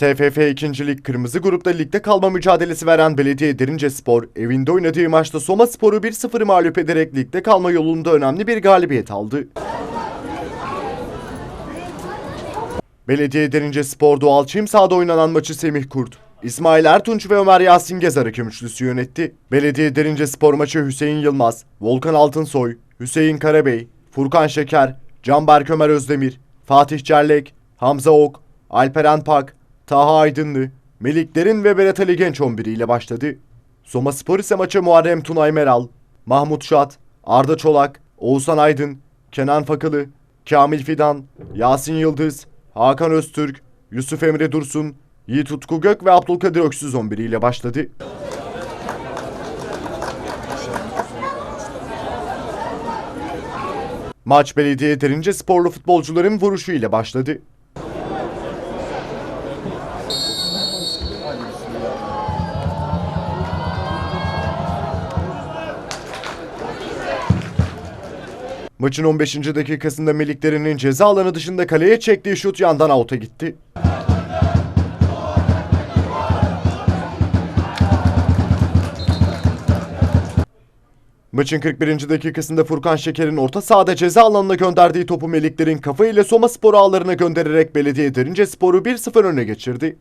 TFF 2. Lig Kırmızı Grup'ta ligde kalma mücadelesi veren Belediye Derince Spor, evinde oynadığı maçta Soma Spor'u 1-0 mağlup ederek ligde kalma yolunda önemli bir galibiyet aldı. Belediye Derince Spor doğal çim sahada oynanan maçı Semih Kurt, İsmail Ertunç ve Ömer Yasin Gezer hakem yönetti. Belediye Derince Spor maçı Hüseyin Yılmaz, Volkan Altınsoy, Hüseyin Karabey, Furkan Şeker, Canberk Ömer Özdemir, Fatih Çerlek, Hamza Ok, Alperen Pak, Taha Aydınlı, Melik Derin ve Berat Ali Genç 11 ile başladı. Soma Spor ise maça Muharrem Tunay Meral, Mahmut Şat, Arda Çolak, Oğuzhan Aydın, Kenan Fakılı, Kamil Fidan, Yasin Yıldız, Hakan Öztürk, Yusuf Emre Dursun, Yiğit Utku Gök ve Abdülkadir Öksüz 11 ile başladı. Maç belediye derince sporlu futbolcuların vuruşu ile başladı. Maçın 15. dakikasında Meliklerinin ceza alanı dışında kaleye çektiği şut yandan out'a gitti. Maçın 41. dakikasında Furkan Şeker'in orta sahada ceza alanına gönderdiği topu Melikler'in kafa ile Soma Spor ağlarına göndererek Belediye Derince Spor'u 1-0 öne geçirdi.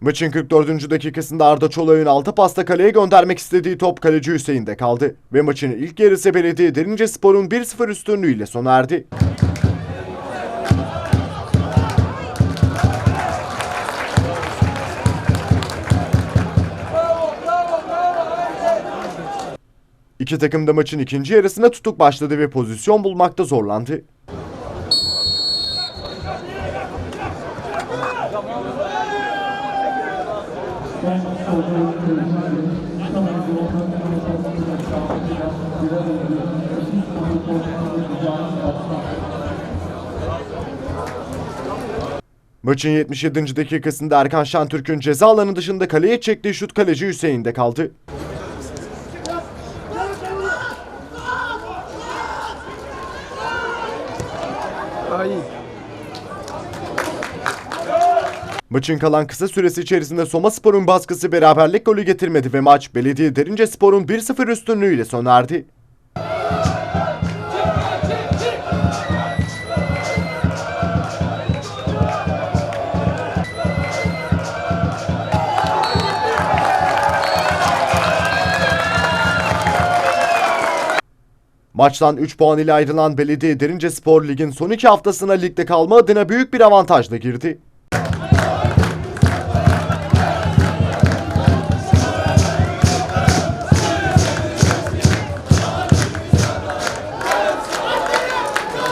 Maçın 44. dakikasında Arda Çolak'ın altı pasta kaleye göndermek istediği top kaleci Hüseyin'de kaldı. Ve maçın ilk yarısı Belediye Derince Spor'un 1-0 üstünlüğüyle sona erdi. İki takım da maçın ikinci yarısına tutuk başladı ve pozisyon bulmakta zorlandı. Maçın 77. dakikasında Erkan Şentürk'ün ceza alanı dışında kaleye çektiği şut kaleci Hüseyin'de kaldı. Ay. Maçın kalan kısa süresi içerisinde Soma Spor'un baskısı beraberlik golü getirmedi ve maç Belediye Derince Spor'un 1-0 üstünlüğüyle sona erdi. Maçtan 3 puan ile ayrılan Belediye Derince Spor Lig'in son iki haftasına ligde kalma adına büyük bir avantajla girdi.